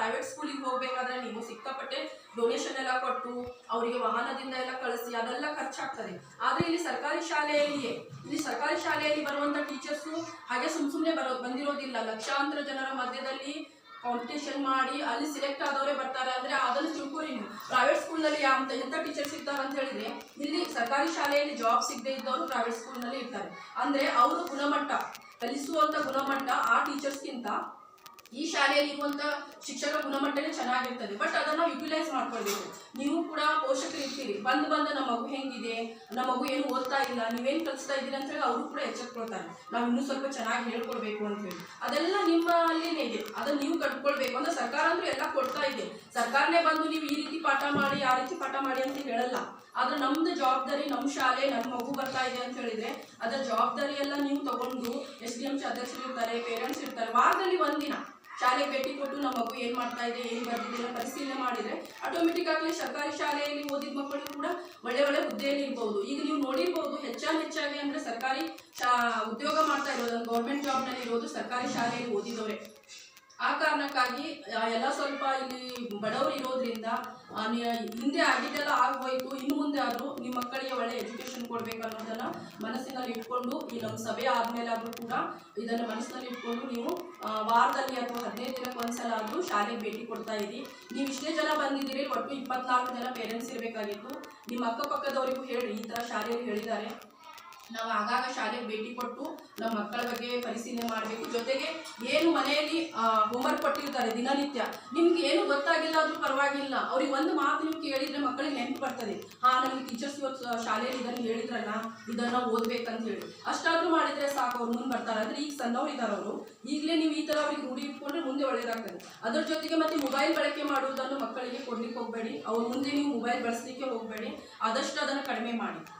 Private ಸ್ಕೂಲಿಗೆ ಹೋಗ್ಬೇಕಾದ್ರೆ ನೀವು ಸಿಕ್ಕಾಪಟ್ಟೆ ಡೊನೇಷನ್ ಎಲ್ಲ ಕೊಟ್ಟು ಅವರಿಗೆ ವಾಹನದಿಂದ ಎಲ್ಲ ಕಳಿಸಿ, ಅದೆಲ್ಲ ಖರ್ಚಾಗ್ತದೆ. ಆದ್ರೆ ಇಲ್ಲಿ ಸರ್ಕಾರಿ ಶಾಲೆಯಲ್ಲಿಯೇ, ಇಲ್ಲಿ ಸರ್ಕಾರಿ ಶಾಲೆಯಲ್ಲಿ ಬರುವಂತ ಟೀಚರ್ಸು ಹಾಗೆ ಸುಮ್ ಸುಮ್ಮನೆ ಬರೋ, ಬಂದಿರೋದಿಲ್ಲ. ಲಕ್ಷಾಂತರ ಜನರ ಮಧ್ಯದಲ್ಲಿ ಕಾಂಪಿಟೇಷನ್ ಮಾಡಿ ಅಲ್ಲಿ ಸಿಲೆಕ್ಟ್ ಆದವರೇ ಬರ್ತಾರೆ ಅಂದ್ರೆ ಅದನ್ನು ತಿಳ್ಕೊರಿ ನೀವು ಪ್ರೈವೇಟ್ ಸ್ಕೂಲ್ನಲ್ಲಿ ಅಂತ ಎಂತ ಟೀಚರ್ಸ್ ಇರ್ತಾರೆ ಅಂತ ಹೇಳಿದ್ರೆ, ಇಲ್ಲಿ ಸರ್ಕಾರಿ ಶಾಲೆಯಲ್ಲಿ ಜಾಬ್ ಸಿಗದೆ ಇದ್ದವರು ಪ್ರೈವೇಟ್ ಸ್ಕೂಲ್ನಲ್ಲಿ ಇರ್ತಾರೆ. ಅಂದ್ರೆ ಅವರು ಗುಣಮಟ್ಟ ಕಲಿಸುವಂಥ ಗುಣಮಟ್ಟ ಆ ಟೀಚರ್ಸ್ಗಿಂತ ಈ ಶಾಲೆಯಲ್ಲಿ ಇರುವಂತ ಶಿಕ್ಷಕರ ಗುಣಮಟ್ಟನೇ ಚೆನ್ನಾಗಿರ್ತದೆ. ಬಟ್ ಅದನ್ನ ಯುಟಿಲೈಸ್ ಮಾಡ್ಕೊಳ್ಬೇಕು. ನೀವು ಕೂಡ ಪೋಷಕರು ಇರ್ತೀರಿ. ಬಂದು ಬಂದು ನಮ್ಮ ಮಗು ಹೆಂಗಿದೆ, ನಮ್ಮ ಮಗು ಏನು ಓದ್ತಾ ಇಲ್ಲ, ನೀವೇನು ಕಲಿಸ್ತಾ ಇದ್ದೀರಿ ಅಂತ ಹೇಳಿ ಅವರು ಕೂಡ ಎಚ್ಚೆತ್ಕೊಳ್ತಾರೆ. ನಾವು ಇನ್ನೂ ಸ್ವಲ್ಪ ಚೆನ್ನಾಗಿ ಹೇಳ್ಕೊಡ್ಬೇಕು ಅಂತ ಹೇಳಿ. ಅದೆಲ್ಲ ನಿಮ್ಮಲ್ಲಿನೇ ಇದೆ. ಅದನ್ನ ನೀವು ಕಟ್ಕೊಳ್ಬೇಕು ಅಂದ್ರೆ ಸರ್ಕಾರ ಅಂದ್ರೆ ಎಲ್ಲ ಕೊಡ್ತಾ ಇದೆ. ಸರ್ಕಾರನೇ ಬಂದು ನೀವು ಈ ರೀತಿ ಪಾಠ ಮಾಡಿ, ಆ ರೀತಿ ಪಾಠ ಮಾಡಿ ಅಂತ ಹೇಳಲ್ಲ. ಆದ್ರೆ ನಮ್ದು ಜವಾಬ್ದಾರಿ ನಮ್ಮ ಶಾಲೆ ನಮ್ಮ ಮಗು ಬರ್ತಾ ಇದೆ ಅಂತ ಹೇಳಿದ್ರೆ ಅದರ ಜವಾಬ್ದಾರಿ ಎಲ್ಲ ನೀವು ತಗೊಂಡು ಎಸ್ ಡಿ ಎಂ ಅಧ್ಯಕ್ಷರು ಇರ್ತಾರೆ ಪೇರೆಂಟ್ಸ್ ಇರ್ತಾರೆ. ವಾರದಲ್ಲಿ ಒಂದಿನ ಶಾಲೆಗೆ ಭೇಟಿ ಕೊಟ್ಟು ನಮ್ಮ ಮಗು ಏನ್ ಮಾಡ್ತಾ ಇದೆ, ಏನ್ ಬರ್ತಿದೆ ಪರಿಶೀಲನೆ ಮಾಡಿದ್ರೆ ಆಟೋಮೆಟಿಕ್ ಆಗಲಿ ಸರ್ಕಾರಿ ಶಾಲೆಯಲ್ಲಿ ಓದಿದ ಮಕ್ಕಳು ಕೂಡ ಒಳ್ಳೆ ಒಳ್ಳೆ ಹುದ್ದೆಯಲ್ಲಿ ಇರ್ಬೋದು. ಈಗ ನೀವು ನೋಡಿರ್ಬೋದು ಹೆಚ್ಚಾಗಿ ಹೆಚ್ಚಾಗಿ ಅಂದ್ರೆ ಸರ್ಕಾರಿ ಉದ್ಯೋಗ ಮಾಡ್ತಾ ಇರೋದು ಗೌರ್ಮೆಂಟ್ ಜಾಬ್ನಲ್ಲಿ ಇರೋದು ಸರ್ಕಾರಿ ಶಾಲೆಯಲ್ಲಿ ಓದಿದವರೇ. ಆ ಕಾರಣಕ್ಕಾಗಿ ಎಲ್ಲ ಸ್ವಲ್ಪ ಇಲ್ಲಿ ಬಡವರು ಇರೋದ್ರಿಂದ ಹಿಂದೆ ಆಗಿದ್ದೆಲ್ಲ ಆಗೋಯ್ತು ಇನ್ನು ಮುಂದೆ ಆದರೂ ನಿಮ್ಮ ಮಕ್ಕಳಿಗೆ ಒಳ್ಳೆ ಎಜುಕೇಶನ್ ಕೊಡ್ಬೇಕು ಅನ್ನೋದನ್ನ ಮನಸ್ಸಿನಲ್ಲಿ ಇಟ್ಕೊಂಡು ಈ ನಮ್ಮ ಸಭೆ ಆದ್ಮೇಲೆ ಆದ್ರೂ ಕೂಡ ಇದನ್ನ ಮನಸ್ಸಿನಲ್ಲಿ ಇಟ್ಕೊಂಡು ನೀವು ವಾರದಲ್ಲಿ ಅಥವಾ ಹದಿನೈದು ದಿನಕ್ಕೆ ಒಂದ್ಸಲ ಆದ್ರೂ ಶಾಲೆಗೆ ಭೇಟಿ ಕೊಡ್ತಾ ಇದ್ದೀವಿ ನೀವು ಇಷ್ಟೇ ಜನ ಬಂದಿದ್ದೀರಿ, ಒಟ್ಟು ಇಪ್ಪತ್ನಾಲ್ಕು ಜನ ಪೇರೆಂಟ್ಸ್ ಇರಬೇಕಾಗಿತ್ತು. ನಿಮ್ಮ ಅಕ್ಕಪಕ್ಕದವರಿಗೂ ಹೇಳಿ ಈ ತರ ಶಾಲೆಯಲ್ಲಿ ಹೇಳಿದ್ದಾರೆ. ನಾವು ಆಗಾಗ ಶಾಲೆಗೆ ಭೇಟಿ ಕೊಟ್ಟು ನಮ್ಮ ಮಕ್ಕಳ ಬಗ್ಗೆ ಪರಿಶೀಲನೆ ಮಾಡಬೇಕು. ಜೊತೆಗೆ ಏನು ಮನೆಯಲ್ಲಿ ಹೋಮ್ವರ್ಕ್ ಕೊಟ್ಟಿರ್ತಾರೆ ದಿನನಿತ್ಯ, ನಿಮ್ಗೆ ಪರವಾಗಿಲ್ಲ. ಅವ್ರಿಗೆ ಒಂದು ಮಾತು ನೀವು ಕೇಳಿದ್ರೆ ಮಕ್ಕಳಿಗೆ ನೆನಪು ಬರ್ತದೆ. ಹಾ, ನಮಗೆ ಟೀಚರ್ಸ್ ಇವತ್ತು ಶಾಲೆಯಲ್ಲಿ ಇದನ್ನು ಹೇಳಿದ್ರಲ್ಲ, ಇದನ್ನ ಓದ್ಬೇಕಂತ ಹೇಳಿ. ಅಷ್ಟಾದ್ರೂ ಮಾಡಿದ್ರೆ ಸಾಕು, ಅವ್ರು ಮುಂದೆ ಬರ್ತಾರೆ. ಅಂದ್ರೆ ಈಗ ಸಣ್ಣವ್ರು ಇದ್ದಾರೆ ಅವರು. ಈಗಲೇ ನೀವು ಈ ತರ ಅವ್ರಿಗೆ ರೂಢಿ ಇಟ್ಕೊಂಡ್ರೆ ಮುಂದೆ ಒಳ್ಳೇದಾಗ್ತದೆ. ಅದ್ರ ಜೊತೆಗೆ ಮತ್ತೆ ಮೊಬೈಲ್ ಬಳಕೆ ಮಾಡುವುದನ್ನು ಮಕ್ಕಳಿಗೆ ಕೊಡ್ಲಿಕ್ಕೆ ಹೋಗಬೇಡಿ. ಅವ್ರ ಮುಂದೆ ನೀವು ಮೊಬೈಲ್ ಬಳಸಲಿಕ್ಕೆ ಹೋಗಬೇಡಿ. ಆದಷ್ಟು ಅದನ್ನು ಕಡಿಮೆ ಮಾಡಿ.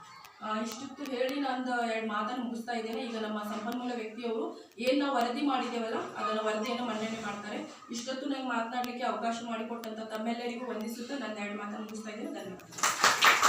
ಇಷ್ಟಿತ್ತು ಹೇಳಿ ನಾನು ಎರಡು ಮಾತನ್ನು ಮುಗಿಸ್ತಾ ಇದ್ದೇನೆ. ಈಗ ನಮ್ಮ ಸಂಪನ್ಮೂಲ ವ್ಯಕ್ತಿಯವರು ಏನು ನಾವು ವರದಿ ಮಾಡಿದ್ದೇವಲ್ಲ, ಅದನ್ನ ವರದಿಯನ್ನು ಮನ್ನಣೆ ಮಾಡ್ತಾರೆ. ಇಷ್ಟೊತ್ತು ನಂಗೆ ಮಾತನಾಡಲಿಕ್ಕೆ ಅವಕಾಶ ಮಾಡಿಕೊಟ್ಟಂತ ತಮ್ಮೆಲ್ಲರಿಗೂ ವಂದಿಸುತ್ತಾ ನನ್ನ ಎರಡು ಮಾತನ್ನು ಮುಗಿಸ್ತಾ ಇದ್ದೇನೆ. ಧನ್ಯವಾದ.